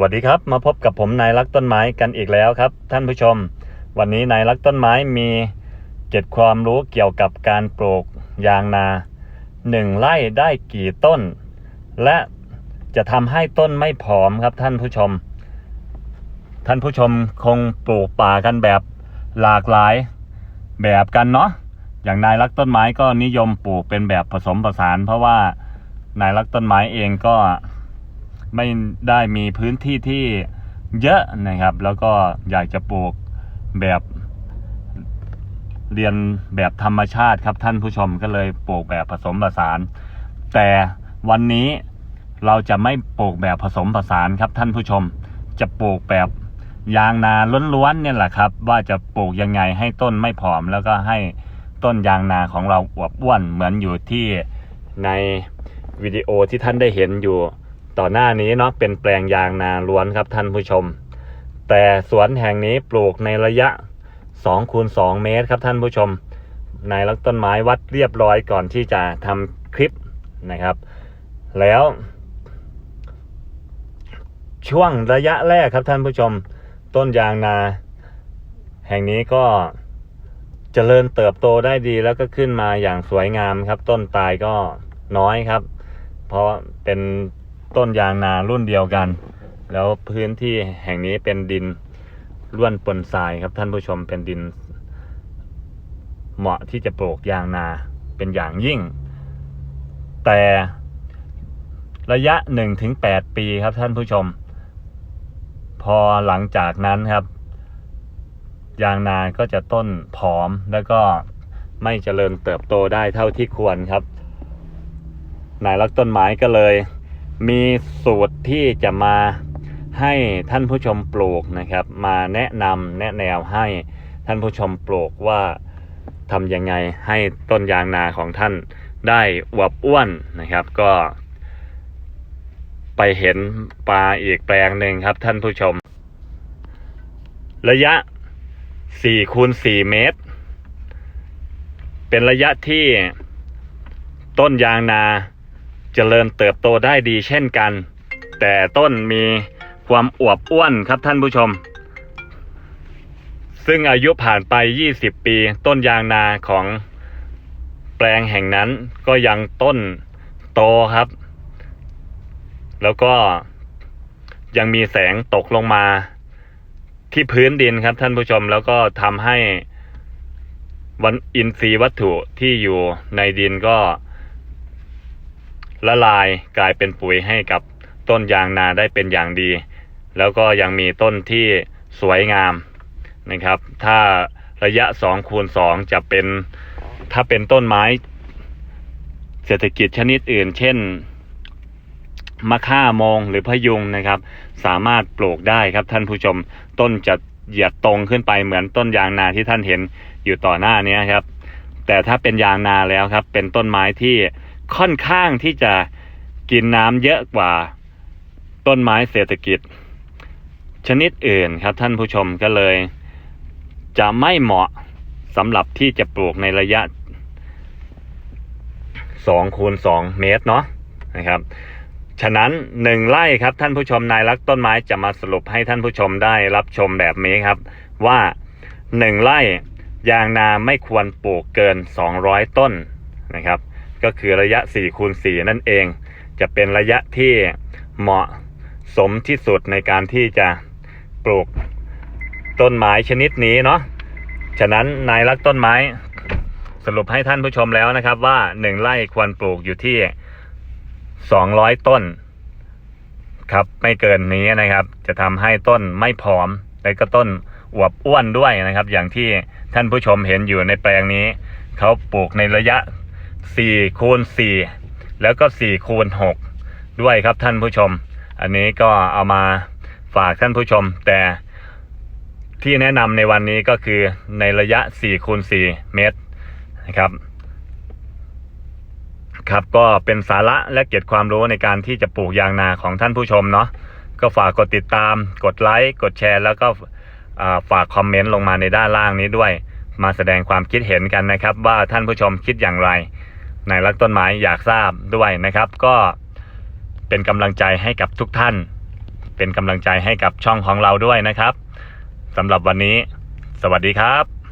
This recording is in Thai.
วัสดีครับ มาพบกับผมนายรักต้นไม้กันอีกแล้วครับ ท่านผู้ชม วันนี้นายรักต้นไม้มีเจ็ดความรู้เกี่ยวกับการปลูกยางนาหนึ่งไร่ได้กี่ต้น และจะทำให้ต้นไม่ผอมครับท่านผู้ชม ท่านผู้ชมคงปลูกป่ากันแบบหลากหลายแบบกันเนาะอย่างนายรักต้นไม้ก็นิยมปลูกเป็นแบบผสมผสาน เพราะว่านายรักต้นไม้เองก็ ไม่ได้มีพื้นที่ที่เยอะนะครับ แล้วก็อยากจะปลูกแบบเรียนแบบธรรมชาติครับท่านผู้ชมก็เลยปลูกแบบผสมผสาน แต่วันนี้เราจะไม่ปลูกแบบผสมผสานครับท่านผู้ชม จะปลูกแบบยางนาล้วนๆเนี่ยแหละครับ ว่าจะปลูกยังไงให้ต้นไม่ผอม แล้วก็ให้ต้นยางนาของเราอวบอ้วนเหมือนอยู่ที่ในวิดีโอที่ท่านได้เห็นอยู่ ต่อหน้านี้เนาะเป็นแปลงยางนาล้วนครับท่านผู้ชม แต่สวนแห่งนี้ปลูกในระยะ2คูณ2เมตรครับท่านผู้ชม ในายรักต้นไม้วัดเรียบร้อยก่อนที่จะทำคลิปนะครับ แล้ว ช่วงระยะแรกครับท่านผู้ชม ต้นยางนา แห่งนี้ก็เจริญเติบโตได้ดีแล้วก็ขึ้นมาอย่างสวยงามครับ ต้นตายก็น้อยครับ เพราะเป็น ต้นยางนารุ่นเดียวกัน แล้วพื้นที่แห่งนี้เป็นดินร่วนปนทรายครับท่านผู้ชมเป็นดิน เหมาะที่จะปลูกยางนาเป็นอย่างยิ่ง แต่ระยะ 1-8ถึงปีครับท่านผู้ชม พอหลังจากนั้นครับ ยางนาก็จะต้นผอมแล้วก็ไม่เจริญเติบโตได้เท่าที่ควรครับ นายรักต้นไม้ก็เลย มีสูตรที่จะมาให้ท่านผู้ชมปลูกนะครับ มาแนะนำแนะแนวให้ท่านผู้ชมปลูกว่าทำยังไงให้ต้นยางนาของท่านได้อวบอ้วนนะครับ ก็ ไปเห็นปลาอีกแปลงหนึ่งครับท่านผู้ชม ระยะ4คูณ4เมตร เป็นระยะที่ต้นยางนา เจริญเติบโตได้ดีเช่นกัน แต่ต้นมีความอวบอ้วนครับท่านผู้ชม ซึ่งอายุผ่านไป 20 ปี ต้นยางนาของแปลงแห่งนั้นก็ยังต้นโตครับ แล้วก็ยังมีแสงตกลงมาที่พื้นดินครับท่านผู้ชมแล้วก็ทำให้วันอินทรีย์วัตถุที่อยู่ในดินก็ ละลายกลายเป็นปุ๋ยให้กับต้นยางนาได้เป็นอย่างดี แล้วก็ยังมีต้นที่สวยงามนะครับ ถ้าระยะ2คูณ2จะเป็นถ้าเป็นต้นไม้ เศรษฐกิจชนิดอื่น เช่นมะค่าโมงหรือพะยุงนะครับ สามารถปลูกได้ครับท่านผู้ชมต้นจะเหยียดตรงขึ้นไปเหมือนต้นยางนาที่ท่านเห็นอยู่ต่อหน้านี้ครับ แต่ถ้าเป็นยางนาแล้วครับ เป็นต้นไม้ที่ ค่อนข้างที่จะกินน้ำเยอะกว่าต้นไม้เศรษฐกิจ ชนิดอื่นครับท่านผู้ชมก็เลย จะไม่เหมาะสำหรับที่จะปลูกในระยะ2คูณ2เมตรเนาะนะครับ ฉะนั้นหนึ่งไร่ครับท่านผู้ชมนายรักต้นไม้จะมาสรุปให้ท่านผู้ชมได้รับชมแบบนี้ครับ ว่าหนึ่งไร่ยางนาไม่ควรปลูกเกิน 200 ต้นนะครับ ก็คือระยะ4คูณ4นั่นเอง จะเป็นระยะที่เหมาะสมที่สุดในการที่จะปลูกต้นไม้ชนิดนี้เนาะฉะนั้นนายรักต้นไม้สรุปให้ท่านผู้ชมแล้วนะครับว่าหนึ่งไร่ควรปลูกอยู่ที่ 200 ต้น ครับไม่เกินนี้นะครับ จะทำให้ต้นไม่ผอม และก็ต้นอวบอ้วนด้วยนะครับ อย่างที่ท่านผู้ชมเห็นอยู่ในแปลงนี้ เขาปลูกในระยะ 4คูณ4แล้วก็4คูณ6ด้วยครับท่านผู้ชม อันนี้ก็เอามาฝากท่านผู้ชม แต่ที่แนะนำในวันนี้ก็คือในระยะ4คูณ4เมตรนะครับ ครับก็เป็นสาระและเก็บความรู้ในการที่จะปลูกยางนาของท่านผู้ชมเนาะก็ฝากกดติดตาม กดไลค์ กดแชร์ แล้วก็ฝากคอมเมนต์ลงมาในด้านล่างนี้ด้วย มาแสดงความคิดเห็นกันนะครับ ว่าท่านผู้ชมคิดอย่างไร ในรักต้นไม้อยากทราบด้วยนะครับ ก็เป็นกำลังใจให้กับทุกท่าน เป็นกำลังใจให้กับช่องของเราด้วยนะครับสำหรับวันนี้ สวัสดีครับ